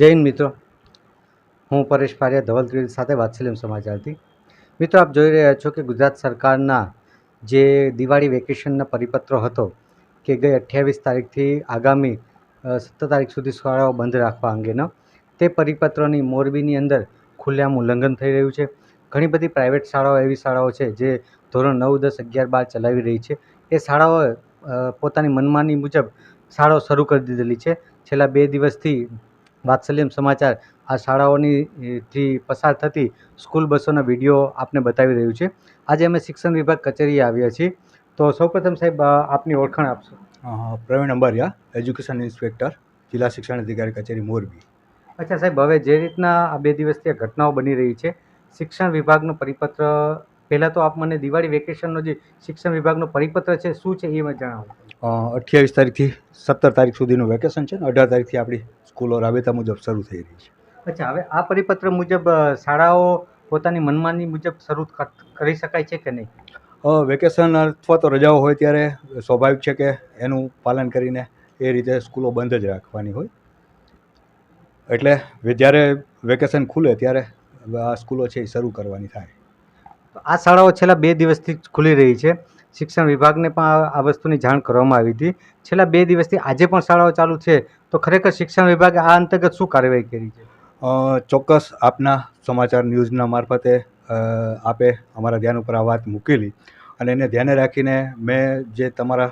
હિન્દ મિત્રો. હું પરેશ પારિયા, ધવલ ત્રિવેદી સાથે વાત્સલ્યમ સમાચારથી મિત્રો, આપ જોઈ રહ્યા છો કે ગુજરાત સરકારના જે દિવાળી વેકેશનના પરિપત્ર હતો કે ગઈ અઠ્યાવીસ તારીખથી આગામી સત્તર તારીખ સુધી શાળાઓ બંધ રાખવા અંગેનો, તે પરિપત્રની મોરબીની અંદર ખુલ્લેઆમ ઉલ્લંઘન થઈ રહ્યું છે. ઘણી બધી પ્રાઇવેટ શાળાઓ એવી શાળાઓ છે જે ધોરણ નવ, દસ, અગિયાર, બાર ચલાવી રહી છે. એ શાળાઓએ પોતાની મનમાની મુજબ શાળાઓ શરૂ કરી દીધેલી છે. છેલ્લા બે દિવસથી વાત્સલ્યમ સમાચાર આ શાળાઓની થી પસાર થતી સ્કૂલ બસોના વીડિયો આપને બતાવી રહ્યું છે. આજે અમે શિક્ષણ વિભાગ કચેરીએ આવ્યા છીએ. તો સૌપ્રથમ સાહેબ આપની ઓળખાણ આપશો. પ્રવીણ અંબારિયા એજ્યુકેશન ઇન્સ્પેક્ટર જિલ્લા શિક્ષણ અધિકારી કચેરી મોરબી. અચ્છા સાહેબ હવે જે રીતના આ બે દિવસથી ઘટનાઓ બની રહી છે શિક્ષણ વિભાગનો પરિપત્ર પહેલાં તો આપ મને દિવાળી વેકેશનનો જે શિક્ષણ વિભાગનો પરિપત્ર છે શું છે એ મને જણાવો. અઠ્યાવીસ તારીખથી સત્તર તારીખ સુધીનું વેકેશન છે ને અઢાર તારીખથી આપણી સ્કૂલો રાબેતા મુજબ શરૂ થઈ રહી છે. અચ્છા હવે આ પરિપત્ર મુજબ શાળાઓ પોતાની મનમાની મુજબ શરૂ કર- શકાય છે કે નહીં? વેકેશન અથવા તો રજાઓ હોય ત્યારે સ્વાભાવિક છે કે એનું પાલન કરીને એ રીતે સ્કૂલો બંધ જ રાખવાની હોય. એટલે જ્યારે વેકેશન ખુલે ત્યારે આ સ્કૂલો છે એ શરૂ કરવાની થાય. તો આ શાળાઓ છેલ્લા બે દિવસથી જ ખુલી રહી છે. શિક્ષણ વિભાગને પણ આ વસ્તુની જાણ કરવામાં આવી હતી. છેલ્લા બે દિવસથી આજે પણ શાળાઓ ચાલુ છે. તો ખરેખર શિક્ષણ વિભાગે આ અંતર્ગત શું કાર્યવાહી કરી છે? ચોક્કસ આપના સમાચાર ન્યૂઝના મારફતે આપે અમારા ધ્યાન ઉપર આ વાત મૂકેલી. અને એને ધ્યાને રાખીને મેં જે તમારા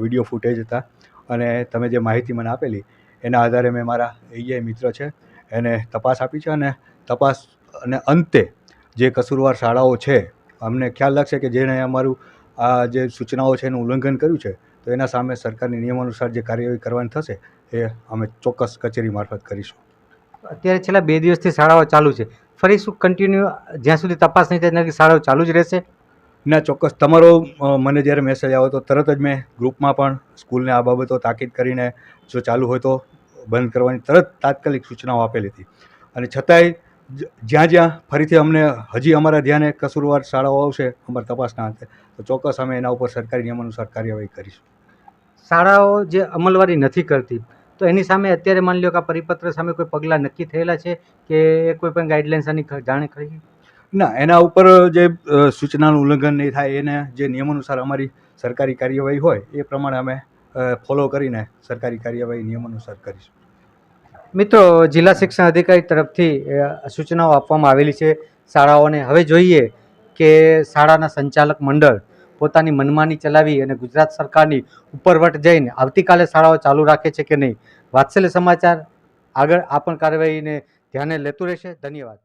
વીડિયો ફૂટેજ હતા અને તમે જે માહિતી મને આપેલી, એના આધારે મેં મારા એઆઈ મિત્ર છે, એને તપાસ આપી છે અને તપાસ અને અંતે જે કસૂરવાર શાળાઓ છે, અમને ખ્યાલ લાગશે કે જેણે અમારું આ જે સૂચનાઓ છે એનું ઉલ્લંઘન કર્યું છે તો એના સામે સરકારની નિયમ અનુસાર જે કાર્યવાહી કરવાની થશે એ અમે ચોક્કસ કચેરી મારફત કરીશું. અત્યારે છેલ્લા બે દિવસથી શાળાઓ ચાલુ છે. ફરી શું કન્ટિન્યુ જ્યાં સુધી તપાસ નહીં થાય ત્યાં શાળાઓ ચાલુ જ રહેશે? ના ચોક્કસ. તમારો મને જ્યારે મેસેજ આવ્યો તો તરત જ મેં ગ્રુપમાં પણ સ્કૂલને આ બાબતો તાકીદ કરીને જો ચાલુ હોય તો બંધ કરવાની તરત તાત્કાલિક સૂચનાઓ આપેલી હતી. અને છતાંય જ્યાં જ્યાં ફરીથી અમને હજી અમારા ધ્યાને કસૂરવાર શાળાઓ આવશે અમારા તપાસના અંતે તો ચોક્કસ અમે એના ઉપર સરકારી નિયમ અનુસાર કાર્યવાહી કરીશું. શાળાઓ જે અમલવારી નથી કરતી તો એની સામે અત્યારે માની લો કે આ પરિપત્ર સામે કોઈ પગલાં નક્કી થયેલા છે કે એ કોઈ પણ ગાઈડલાઇન્સ આની જાણ ખરી? ના એના ઉપર જે સૂચનાનું ઉલ્લંઘન નહીં થાય એને જે નિયમાનુસાર અમારી સરકારી કાર્યવાહી હોય એ પ્રમાણે અમે ફોલો કરીને સરકારી કાર્યવાહી નિયમ અનુસાર કરીશું. મિત્રો, જિલ્લા શિક્ષણ અધિકારી તરફથી સૂચનાઓ આપવામાં આવેલી છે. શાળાઓને હવે જોઈએ કે શાળાના સંચાલક મંડળ પોતાની મનમાની ચલાવી અને ગુજરાત સરકારની ઉપરવટ જઈને આવતીકાલે શાળાઓ ચાલુ રાખે છે કે નહીં? વાત્સલ્ય સમાચાર આગળ આ પણ કાર્યવાહીને ધ્યાને લેતું રહેશે. ધન્યવાદ.